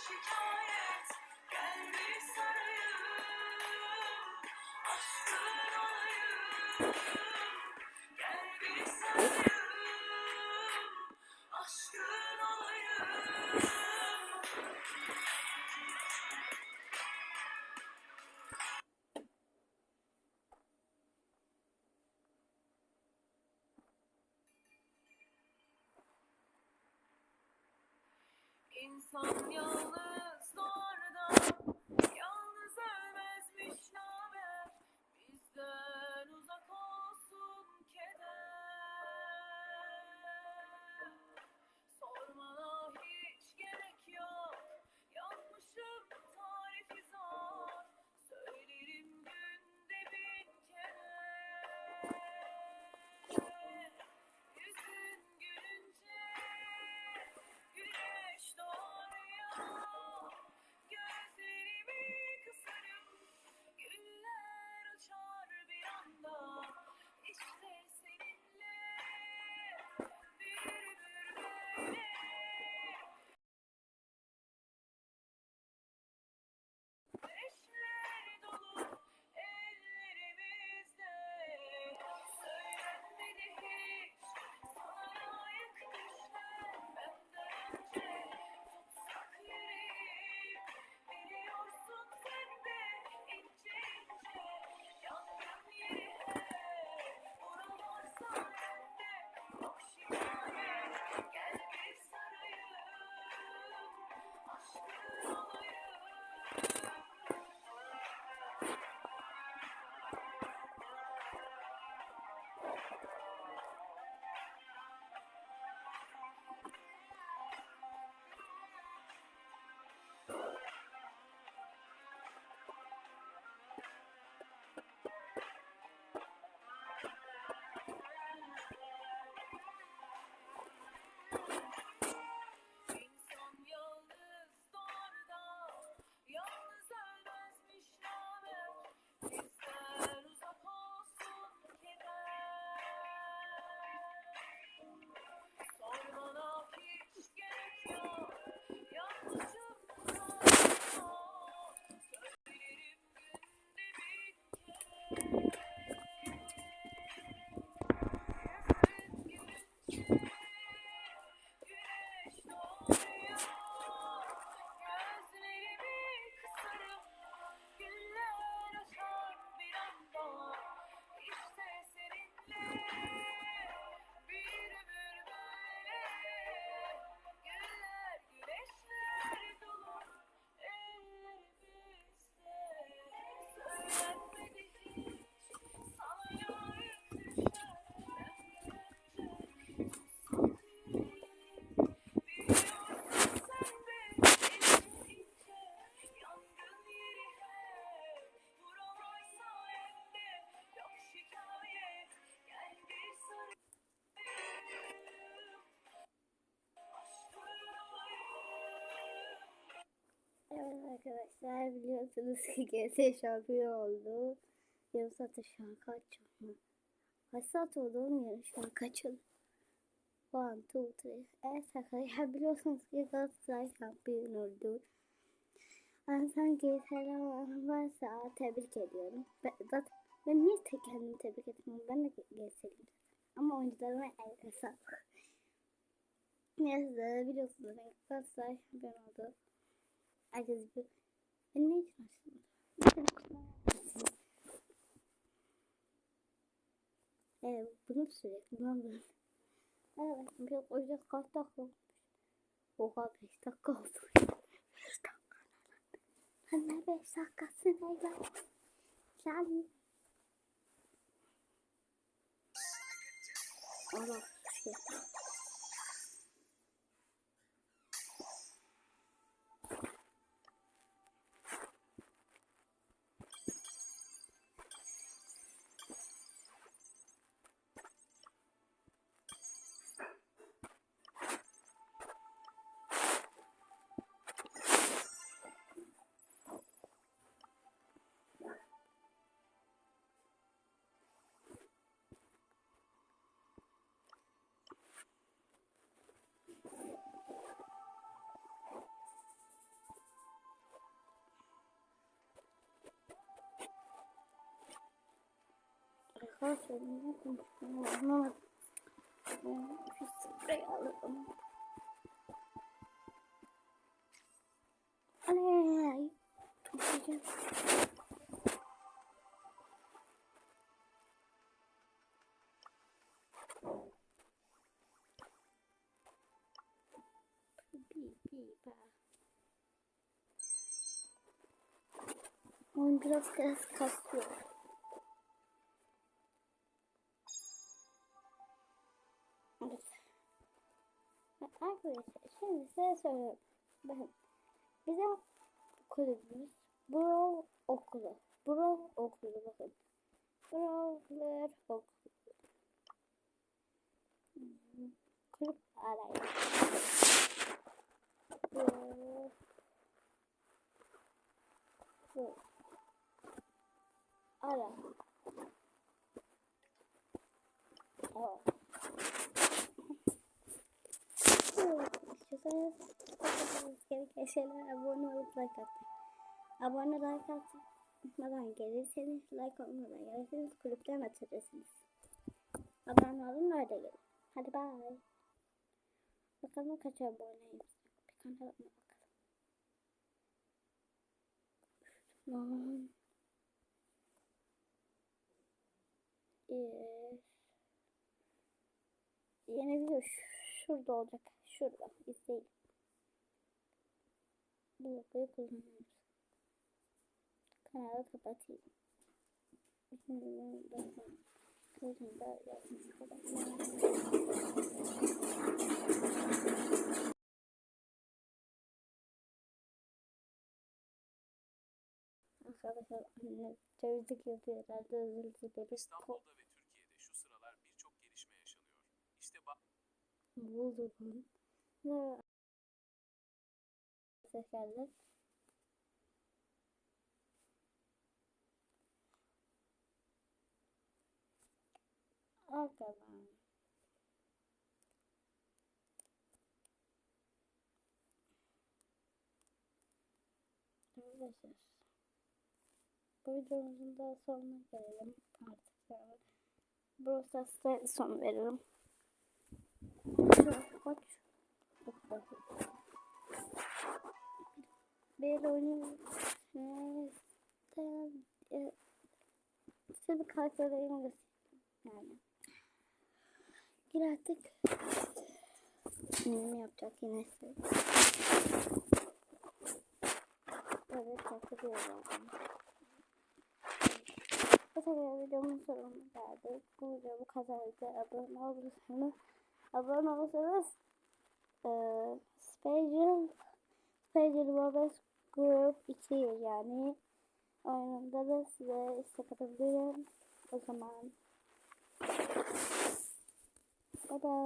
şikayet İnsan yalnız arkadaşlar biliyorsunuz ki GS şampiyon oldu. Yarım saat şu an kaç oldu? Kaç saat oldu bilmiyorum şu an kaç oldu? One, two, three. Evet arkadaşlar biliyorsunuz ki Galatasaray şampiyon oldu. Ben sen GS'ler varsa tebrik ediyorum. Ben, zaten ben niye tek kendimi tebrik etmiyorum? Ben de GS'liyim. Ama oyuncularıma el sağlık. Neyse biliyorsunuz ben Galatasaray şampiyon oldu. Herkes bir... Ben ne için açtım? Evet, bunu sürekli kullanıyorum. Evet, bir o yüzden kaç dakika olmuş? Oha 5 dakika oldu. 5 dakika. Lan ne 5 dakikası ne ya? Yani. Allah. Söyledim ne konuştum anlamadım. Ben Şu spreyi alalım. Aley. Ba. Oyun biraz biraz kasıyor. Evet. Arkadaşlar şimdi size söylüyorum. Bakın bizim kulübümüz Brawl Okulu. Brawl Okulu bakın. Brawler Okulu. Kulüp arayın. Bu. Bu. Ara. Evet. İstiyorsanız yapmanız abone olup like atmak. Abone like atmadan gelirseniz, like olmadan gelirseniz kulüpten atılırsınız. Abone olun öyle gelin. Hadi bye. Bakalım kaç aboneyim. Bir kanalıma bakalım. Lan. Ee, yeni video şurada olacak. Şurada. İzleyin. Bu logoyu kullanıyoruz. Kanalı kapatayım. Şimdi ben bakın. Da yazmış kapatayım. Arkadaşlar anne temizlik yapıyor herhalde özür dilerim. İstanbul'da ve Türkiye'de şu sıralar birçok gelişme yaşanıyor. İşte bak Buldum. Ve seferler. Arkadan. Arkadaşlar. Bu videomuzun da sonuna gelelim artık. Yani. Brawl Stars'ta son veririm. Koç. Bir oyun size bir karakterlerimi yani. Gir artık. Ne yapacak yine size. Evet takılıyor zaten. Bu sefer videomun sonuna geldik. Bu video bu kadardı. Abone olursanız abone olursanız eee Special Special Robes Group 2 yani oyununda da size istek atabilirim. O zaman bye bye.